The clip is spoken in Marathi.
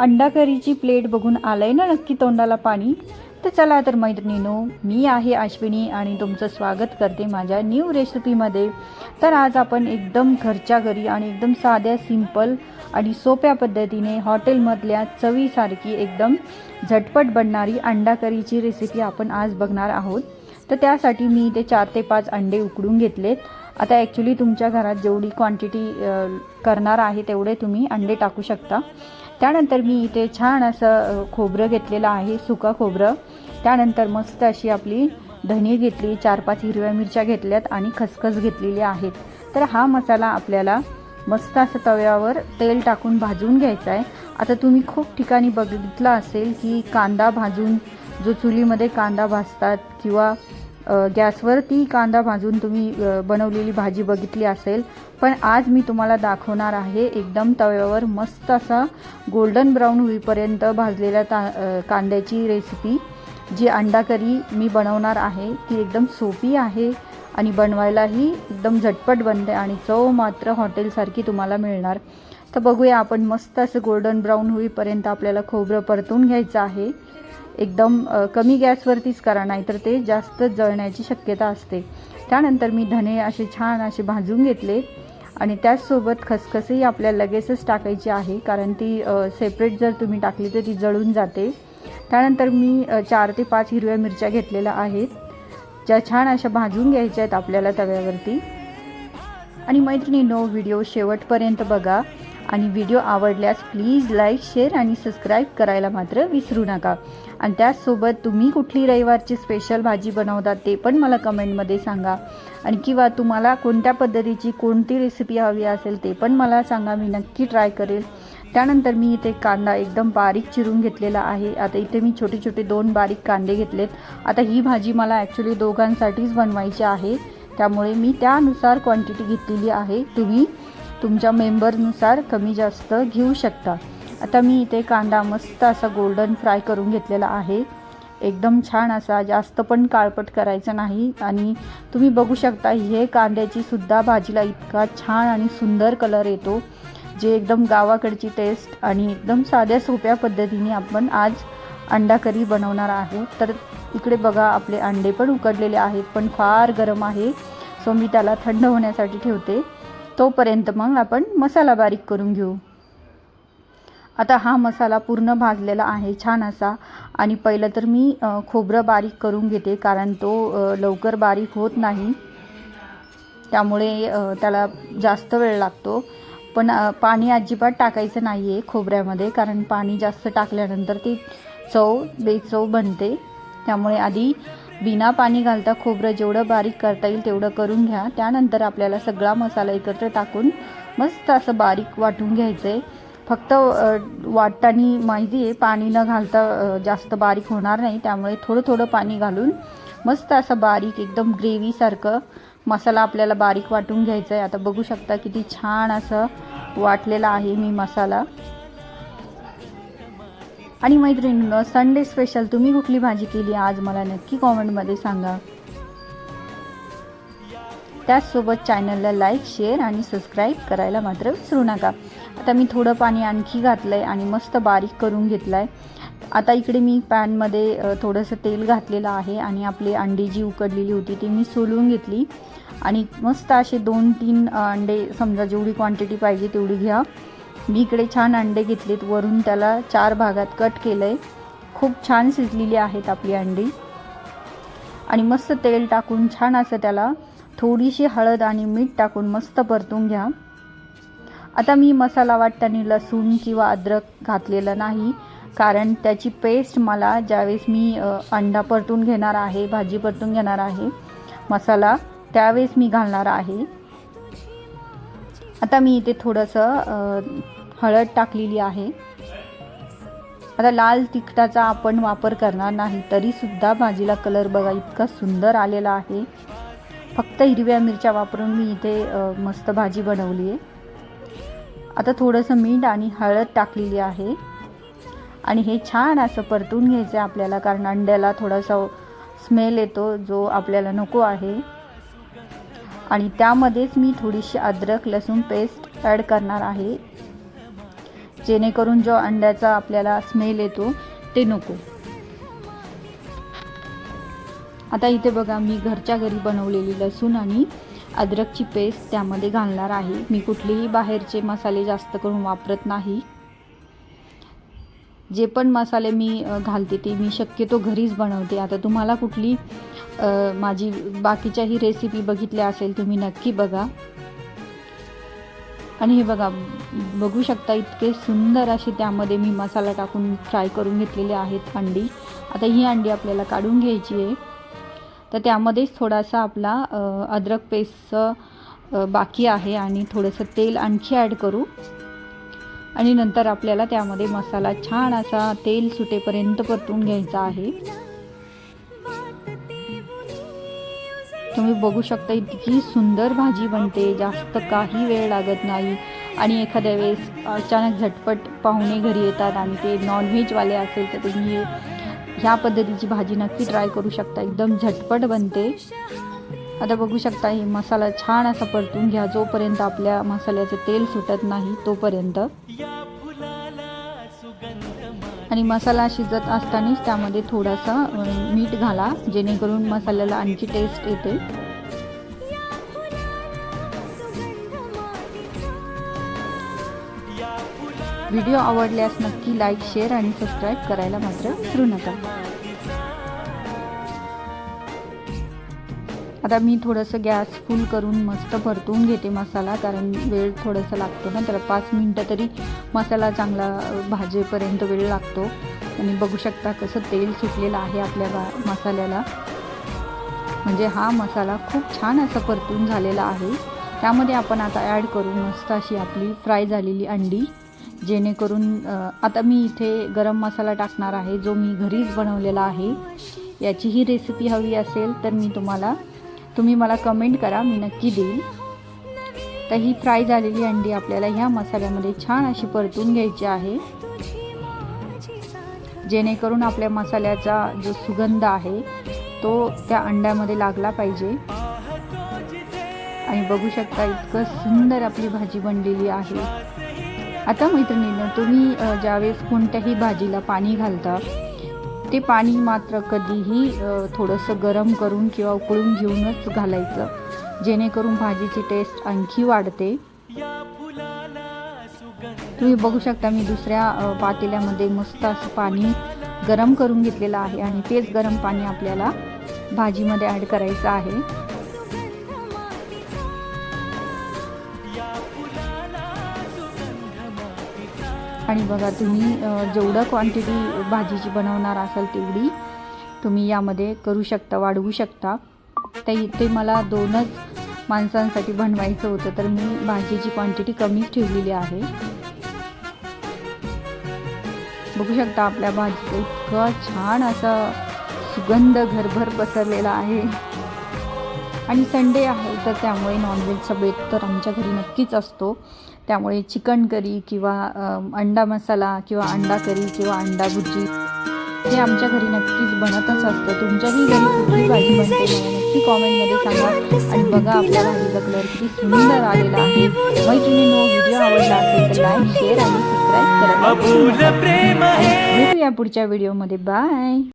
अंडा करीची प्लेट बघून आलंय ना नक्की तोंडाला पाणी? तर चला तर मैत्रिणीनो मी आहे अश्विनी आणि तुमचं स्वागत करते माझ्या न्यू रेसिपीमध्ये तर आज आपण एकदम घरच्या घरी आणि एकदम साध्या सिंपल आणि सोप्या पद्धतीने हॉटेलमधल्या चवीसारखी एकदम झटपट बनणारी अंडा करीची रेसिपी आपण आज बघणार आहोत. तर त्यासाठी मी इथे चार ते पाच अंडे उकडून घेतलेत. आता ॲक्च्युली तुमच्या घरात जेवढी क्वांटिटी करणार आहे तेवढे तुम्ही अंडे टाकू शकता. त्यानंतर मी इथे छान असं खोबरं घेतलेलं आहे सुका खोबरं. त्यानंतर मस्त अशी आपली धनी घेतली चार पाच हिरव्या मिरच्या घेतल्यात आणि खसखस घेतलेली आहेत. तर हा मसाला आपल्याला मस्त असं तव्यावर तेल टाकून भाजून घ्यायचा आहे. आता तुम्ही खूप ठिकाणी बघितलं असेल की कांदा भाजून जो चुलीमध्ये कांदा भाजतात किंवा गॅसवरती कांदा भाजून तुम्ही बनवलेली भाजी बघितली असेल. पण आज मी तुम्हाला दाखवणार आहे एकदम तव्यावर मस्त असा गोल्डन ब्राऊन होईपर्यंत भाजलेल्या ता कांद्याची रेसिपी जी अंडा करी मी बनवणार आहे ती एकदम सोपी आहे आणि बनवायलाही एकदम झटपट बनते आणि चव मात्र हॉटेलसारखी तुम्हाला मिळणार. तर बघूया आपण मस्त असं गोल्डन ब्राऊन होईपर्यंत आपल्याला खोबरं परतून घ्यायचं आहे. एकदम कमी गॅसवरतीच करा नाहीतर ते जास्त जळण्याची शक्यता असते. त्यानंतर मी धने असे छान असे भाजून घेतले आणि त्याचसोबत खसखसही आपल्याला लगेचच टाकायची आहे कारण ती सेपरेट जर तुम्ही टाकली तर ती जळून जाते. त्यानंतर मी चार ते पाच हिरव्या मिरच्या घेतलेल्या आहेत. ज्या छान अशा भाजून घ्यायच्या आहेत आपल्याला तव्यावरती. आणि मैत्रिणींनो व्हिडिओ शेवटपर्यंत बघा. आणि व्हिडिओ आवडल्यास प्लीज लाईक शेअर आणि सबस्क्राईब करायला मात्र विसरू नका. आणि त्याचसोबत तुम्ही कुठली रविवारची स्पेशल भाजी बनवता ते पण मला कमेंटमध्ये सांगा. आणि किंवा तुम्हाला कोणत्या पद्धतीची कोणती रेसिपी हवी असेल ते पण मला सांगा मी नक्की ट्राय करेल. त्यानंतर मी इथे कांदा एकदम बारीक चिरून घेतलेला आहे. आता इथे मी छोटे छोटे दोन बारीक कांदे घेतलेत. आता ही भाजी मला ॲक्च्युली दोघांसाठीच बनवायची आहे. त्यामुळे मी त्यानुसार क्वांटिटी घेतलेली आहे. तुम्ही तुमच्या मेंबरनुसार कमी जास्त घेऊ शकता. आता मी इथे कांदा मस्त असा गोल्डन फ्राय करून घेतलेला आहे. एकदम छान असा जास्त पण काळपट करायचं नाही. आणि तुम्ही बघू शकता हे कांद्याची सुद्धा भाजीला इतका छान आणि सुंदर कलर येतो जे एकदम गावाकडची टेस्ट आणि एकदम साध्या सोप्या पद्धतीने आपण आज अंडा करी बनवणार आहे तर इकडे बघा आपले अंडे पण उकडलेले आहेत पण फार गरम आहे. सो मी त्याला थंड होण्यासाठी ठेवते. तोपर्यंत मग आपण मसाला बारीक करून घेऊ. आता हा मसाला पूर्ण भाजलेला आहे छान असा. आणि पहिलं तर मी खोबरं बारीक करून घेते कारण तो लवकर बारीक होत नाही. त्यामुळे त्याला जास्त वेळ लागतो. पण पाणी अजिबात टाकायचं नाही आहे खोबऱ्यामध्ये कारण पाणी जास्त टाकल्यानंतर ती चव बेचव बनते. त्यामुळे आधी बिना पाणी घालता खोबरं जेवढं बारीक करता येईल तेवढं करून घ्या. त्यानंतर आपल्याला सगळा मसाला एकत्र टाकून मस्त असं बारीक वाटून घ्यायचं आहे फक्त वाटताना माहिती आहे पाणी न घालता जास्त बारीक होणार नाही. त्यामुळे थोडं थोडं पाणी घालून मस्त असं बारीक एकदम ग्रेव्हीसारखं मसाला आपल्याला बारीक वाटून घ्यायचा आहे आता बघू शकता किती छान असं वाटलेलं आहे मी मसाला. आणि मैत्रिणींनो संडे स्पेशल तुम्ही कुठली भाजी केली आज मला नक्की कॉमेंटमध्ये सांगा. त्याचसोबत चॅनलला लाईक शेअर आणि सबस्क्राईब करायला मात्र विसरू नका. आता मी थोडं पाणी आणखी घातलं आहे आणि मस्त बारीक करून घेतलं आहे आता इकडे मी पॅनमध्ये थोडंसं तेल घातलेलं आहे आणि आपली अंडी जी उकडलेली होती ती मी सोलून घेतली. आणि मस्त असे दोन तीन अंडे समजा जेवढी क्वांटिटी पाहिजे तेवढी घ्या. मी इकडे छान अंडे घेतलेत. वरून त्याला चार भागात कट केलं आहे खूप छान शिजलेली आहेत आपली अंडी. आणि मस्त तेल टाकून छान असं त्याला थोडीशी हळद आणि मीठ टाकून मस्त परतून घ्या. आता मी मसाला वाटताना लसूण किंवा अद्रक घातलेलं नाही कारण त्याची पेस्ट मला ज्यावेळेस मी अंडा परतून घेणार आहे भाजी परतून घेणार आहे मसाला त्यावेळेस मी घालणार आहे. आता मी इथे थोडंसं हळद टाकलेली आहे. आता लाल तिखटाचा आपण वापर करणार नाही तरीसुद्धा भाजीला कलर बघा इतका सुंदर आलेला आहे. फक्त हिरव्या मिरच्या वापरून मी इथे मस्त भाजी बनवली आहे. आता थोडंसं मीठ आणि हळद टाकलेली आहे. आणि हे छान असं परतून घ्यायचं आहे आपल्याला कारण अंड्याला थोडासा स्मेल येतो जो आपल्याला नको आहे. आणि त्यामध्येच मी थोडीशी अद्रक लसूण पेस्ट ॲड करणार आहे. जेणेकरून जो अंड्याचा आपल्याला स्मेल येतो ते नको. आता इथे बघा मी घरच्या घरी बनवलेली लसूण आणि अद्रकची पेस्ट त्यामध्ये घालणार आहे. मी कुठलेही बाहेरचे मसाले जास्त करून वापरत नाही. जे पण मसाले मी घालते ते मी शक्यतो घरीच बनवते. आता तुम्हाला कुठली माझी बाकीच्याही रेसिपी बघितल्या असेल तुम्ही नक्की बघा. आणि हे बघा बघू शकता इतके सुंदर असे त्यामध्ये मी मसाला टाकून फ्राय करून घेतलेले आहेत अंडी. आता ही अंडी आपल्याला काढून घ्यायची आहे. तर त्यामध्येच थोडासा आपला अद्रक पेस्टचं बाकी आहे आणि थोडंसं तेल आणखी ॲड करू. आणि नंतर आपल्याला त्यामध्ये मसाला छान असा तेल सुटेपर्यंत परतून घ्यायचा आहे. तुम्ही बघू शकता इतकी सुंदर भाजी बनते. जास्त काही वेळ लागत नाही. आणि एखाद्या वेळेस अचानक झटपट पाहुणे घरी येतात आणि ते नॉनव्हेजवाले असेल तर तुम्ही ह्या पद्धतीची भाजी नक्की ट्राय करू शकता. एकदम झटपट बनते. आता बघू शकता हे मसाला छान असा परतून घ्या जोपर्यंत आपल्या मसाल्याचं तेल सुटत नाही तोपर्यंत. आणि मसाला शिजत असतानाच त्यामध्ये थोडासा मीठ घाला जेणेकरून मसाल्याला आणखी टेस्ट येते. व्हिडिओ आवडल्यास नक्की लाईक शेअर आणि सबस्क्राईब करायला मात्र विसरू नका. आता मी थोडंसं गॅस फुल करून मस्त परतून घेते मसाला कारण वेळ थोडंसं लागतो ना त्याला पाच मिनटं तरी मसाला चांगला भाजेपर्यंत वेळ लागतो. आणि बघू शकता कसं तेल सुटलेलं आहे आपल्या बा मसाल्याला. म्हणजे हा मसाला खूप छान असा परतून झालेला आहे. त्यामध्ये आपण आता ॲड करू मस्त अशी आपली फ्राय झालेली अंडी जेणेकरून आता मी इथे गरम मसाला टाकणार आहे जो मी घरीच बनवलेला आहे. याची ही रेसिपी हवी असेल तर मी तुम्हाला तुम्ही मला कमेंट करा मी नक्की देईल तर ही फ्राय झालेली अंडी आपल्याला ह्या मसाल्यामध्ये छान अशी परतून घ्यायची आहे. जेणेकरून आपल्या मसाल्याचा जो सुगंध आहे तो त्या अंड्यामध्ये लागला पाहिजे. आणि बघू शकता इतकं सुंदर आपली भाजी बनलेली आहे. आता मैत्रिणीनं तुम्ही ज्यावेळेस कोणत्याही भाजीला पाणी घालता ते पाणी मात्र कधीही थोडंसं गरम करून किंवा उकळून घेऊनच घालायचं. जेणेकरून भाजीची टेस्ट आणखी वाढते. तुम्ही बघू शकता मी दुसऱ्या पातेल्यामध्ये मस्त असं पाणी गरम करून घेतलेलं आहे आणि तेच गरम पाणी आपल्याला भाजीमध्ये ॲड करायचं आहे. आणि बघा तुम्ही जेवढं क्वांटिटी भाजीची बनवणार असाल तेवढी तुम्ही यामध्ये करू शकता वाढवू शकता. तर ते मला दोनच माणसांसाठी बनवायचं होतं तर मी भाजीची क्वांटिटी कमीच ठेवलेली आहे. बघू शकता आपल्या भाजीचं इतकं छान असा सुगंध घरभर पसरलेला आहे. आणि संडे आहे तर त्यामुळे नॉनव्हेजचा बेत तर आमच्या घरी नक्कीच असतो. त्यामुळे चिकन करी किंवा अंडा मसाला किंवा अंडा करी किंवा अंडा भुर्जी हे आमच्या घरी नक्कीच बनतच असतं. तुमच्याही घरी कुठली भाजी बनते. नक्की कॉमेंटमध्ये सांगा. आणि बघा आपल्या भाजीचा कलर किती सुंदर आलेला आहे. मैत्रिणींनो व्हिडिओ आवडला असेल तर लाईक शेअर आणि सबस्क्राईब है भेटूया पुढच्या व्हिडिओमध्ये बाय